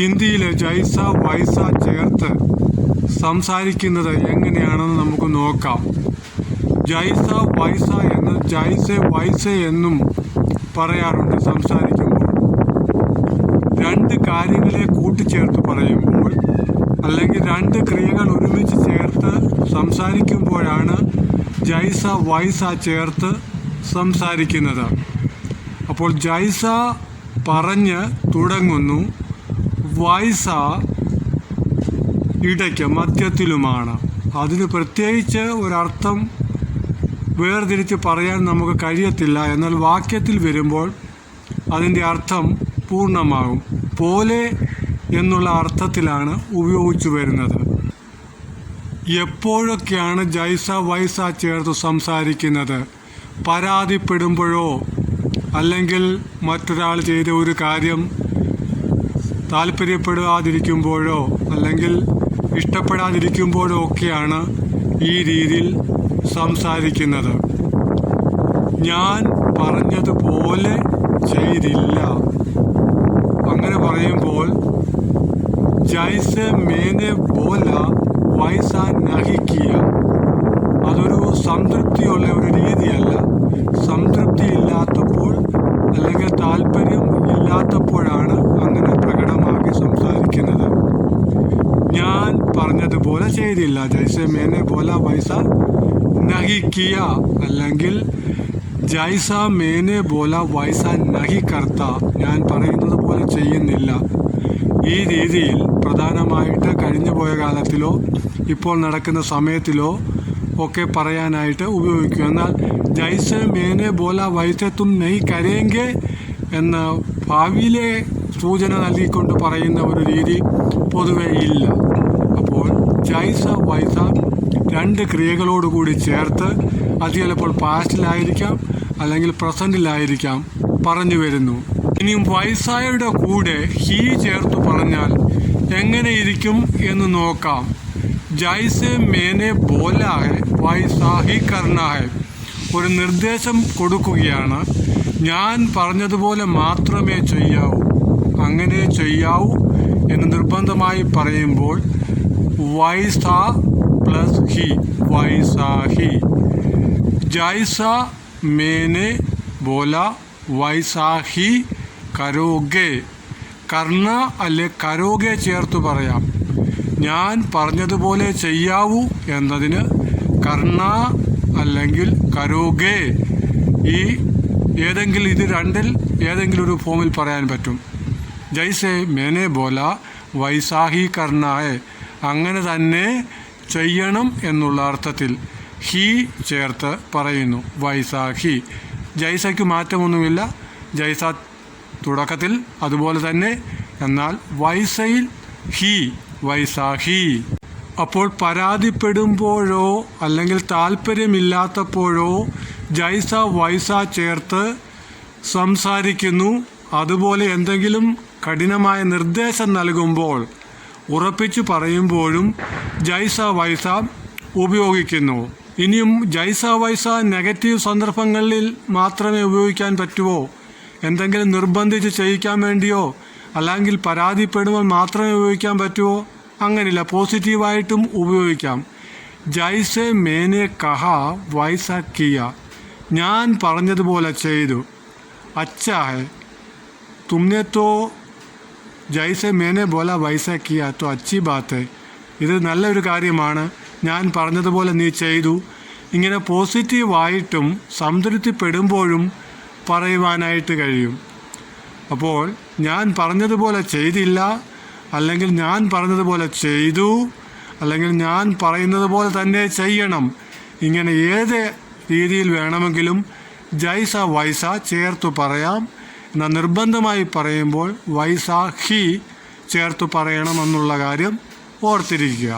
ഹിന്ദിയിൽ ജൈസ വൈസ ചേർത്ത് സംസാരിക്കുന്നത് എങ്ങനെയാണെന്ന് നമുക്ക് നോക്കാം. ജൈസ വൈസ എന്ന് ജൈസെ വൈസ എന്നും പറയാറുണ്ട് സംസാരിക്കുമ്പോൾ. രണ്ട് കാര്യങ്ങളെ കൂട്ടിച്ചേർത്ത് പറയുമ്പോൾ അല്ലെങ്കിൽ രണ്ട് ക്രിയകൾ ഒരുമിച്ച് ചേർത്ത് സംസാരിക്കുമ്പോഴാണ് ജൈസ വൈസ ചേർത്ത് സംസാരിക്കുന്നത്. അപ്പോൾ ജൈസ പറഞ്ഞ് തുടങ്ങുന്നു. വൈസ ഇടയ്ക്ക് മധ്യത്തിലുമാണ് അതിന് പ്രത്യേകിച്ച് ഒരർത്ഥം വേർതിരിച്ച് പറയാൻ നമുക്ക് കഴിയത്തില്ല. എന്നാൽ വാക്യത്തിൽ വരുമ്പോൾ അതിന്റെ അർത്ഥം പൂർണമാകും. പോലെ എന്നുള്ള അർത്ഥത്തിലാണ് ഉപയോഗിച്ചു വരുന്നത്. എപ്പോഴൊക്കെയാണ് ജൈസ വൈസ ചേർത്ത് സംസാരിക്കുന്നത്? പരാതിപ്പെടുമ്പോഴോ? അല്ലെങ്കിൽ മറ്റൊരാൾ ചെയ്ത ഒരു കാര്യം താല്പര്യപ്പെടാതിരിക്കുമ്പോഴോ അല്ലെങ്കിൽ ഇഷ്ടപ്പെടാതിരിക്കുമ്പോഴോ ഒക്കെയാണ് ഈ രീതിയിൽ സംസാരിക്കുന്നത്. ഞാൻ പറഞ്ഞതുപോലെ ചെയ്തില്ല. അങ്ങനെ പറയുമ്പോൾ അതൊരു സംതൃപ്തിയുള്ള ഒരു രീതിയല്ല. സംതൃപ്തി ഇല്ലാത്തപ്പോൾ അല്ലെങ്കിൽ താല്പര്യം ഇല്ലാത്തപ്പോഴാണ് അങ്ങനെ പ്രകടമാക്കി സംസാരിക്കുന്നത് ഞാൻ പറഞ്ഞതുപോലെ ചെയ്തില്ല. ജൈസെ മേനെ ബോല വൈസ നഹിക്കിയ. അല്ലെങ്കിൽ ജൈസ മേനെ ബോല വൈസ നഹി കർത്ത ഞാൻ പറയുന്നത് പോലെ ചെയ്യുന്നില്ല. ഈ രീതിയിൽ പ്രധാനമായിട്ട് കഴിഞ്ഞു പോയ കാലത്തിലോ ഇപ്പോൾ നടക്കുന്ന സമയത്തിലോ ഒക്കെ പറയാനായിട്ട് ഉപയോഗിക്കും. എന്നാൽ ജൈസെ മേനെ ബോല വൈസത്തും നെയ് കരയെങ്കിൽ എന്ന ഭാവിയിലെ സൂചന നൽകിക്കൊണ്ട് പറയുന്ന ഒരു രീതി പൊതുവെ ഇല്ല. അപ്പോൾ ജൈസ വൈസ രണ്ട് ക്രിയകളോടുകൂടി ചേർത്ത് അത് ചിലപ്പോൾ പാസ്റ്റിലായിരിക്കാം അല്ലെങ്കിൽ പ്രസന്റിലായിരിക്കാം പറഞ്ഞു വരുന്നു. ഇനിയും വൈസായുടെ കൂടെ ഹീ ചേർത്ത് പറഞ്ഞാൽ എങ്ങനെയിരിക്കും എന്ന് നോക്കാം. ജൈസെ മേനെ ബോലാഹെ വൈസാഹി കർണാഹെ. ഒരു നിർദ്ദേശം കൊടുക്കുകയാണ്. ഞാൻ പറഞ്ഞതുപോലെ മാത്രമേ ചെയ്യാവൂ. അങ്ങനെ ചെയ്യാവൂ എന്ന് നിർബന്ധമായി പറയുമ്പോൾ വൈസ പ്ലസ് ഹി. വൈസാഹി ജൈസ മേനെ ബോല. വൈസാഹി കരോഗെ. കർണ അല്ലെ കരോഗെ ചേർത്ത് പറയാം. ഞാൻ പറഞ്ഞതുപോലെ ചെയ്യാവൂ എന്നതിന് കർണ അല്ലെങ്കിൽ കരോഗെ ഈ ഏതെങ്കിലും ഇത് രണ്ടിൽ ഏതെങ്കിലും ഒരു ഫോമിൽ പറയാൻ പറ്റും. ജൈസെ മേനെ ബോല. വൈസാഹി കർണായെ. അങ്ങനെ തന്നെ ചെയ്യണം എന്നുള്ള അർത്ഥത്തിൽ ഹി ചേർത്ത് പറയുന്നു വൈസാഹി ജൈസയ്ക്ക് മാറ്റമൊന്നുമില്ല. ജൈസ തുടക്കത്തിൽ അതുപോലെ തന്നെ എന്നാൽ വൈസയിൽ ഹി വൈസാഹി അപ്പോൾ പരാതിപ്പെടുമ്പോഴോ അല്ലെങ്കിൽ താല്പര്യമില്ലാത്തപ്പോഴോ ജൈസ വൈസ ചേർത്ത് സംസാരിക്കുന്നു. അതുപോലെ എന്തെങ്കിലും കഠിനമായ നിർദ്ദേശം നൽകുമ്പോൾ ഉറപ്പിച്ചു പറയുമ്പോഴും ജൈസ വൈസ ഉപയോഗിക്കുന്നു. ഇനിയും ജൈസ വൈസ നെഗറ്റീവ് സന്ദർഭങ്ങളിൽ മാത്രമേ ഉപയോഗിക്കാൻ പറ്റുമോ എന്തെങ്കിലും നിർബന്ധിച്ച് ചെയ്യിക്കാൻ വേണ്ടിയോ? അല്ലെങ്കിൽ പരാതിപ്പെടുമ്പോൾ മാത്രമേ ഉപയോഗിക്കാൻ പറ്റുമോ അങ്ങനെയില്ല പോസിറ്റീവായിട്ടും ഉപയോഗിക്കാം. ജൈസെ മേനെ കഹ വൈസ കിയ. ഞാൻ പറഞ്ഞതുപോലെ ചെയ്തു. അച്ഛാ ഹെ ജൈസെ മേനെ ബോല വൈസ കിയ തോ അച്ചി ബാത്ത്. ഇത് നല്ലൊരു കാര്യമാണ്. ഞാൻ പറഞ്ഞതുപോലെ നീ ചെയ്തു. ഇങ്ങനെ പോസിറ്റീവായിട്ടും സംതൃപ്തിപ്പെടുമ്പോഴും പറയുവാനായിട്ട് കഴിയും. അപ്പോൾ ഞാൻ പറഞ്ഞതുപോലെ ചെയ്തില്ല അല്ലെങ്കിൽ ഞാൻ പറഞ്ഞതുപോലെ ചെയ്തു അല്ലെങ്കിൽ ഞാൻ പറയുന്നത് പോലെ തന്നെ ചെയ്യണം. ഇങ്ങനെ ഏത് രീതിയിൽ വേണമെങ്കിലും ജൈസ വൈസ ചേർത്ത് പറയാം. എന്നാൽ നിർബന്ധമായി പറയുമ്പോൾ വൈസാഹി ചേർത്ത് പറയണമെന്നുള്ള കാര്യം ഓർത്തിരിക്കുക.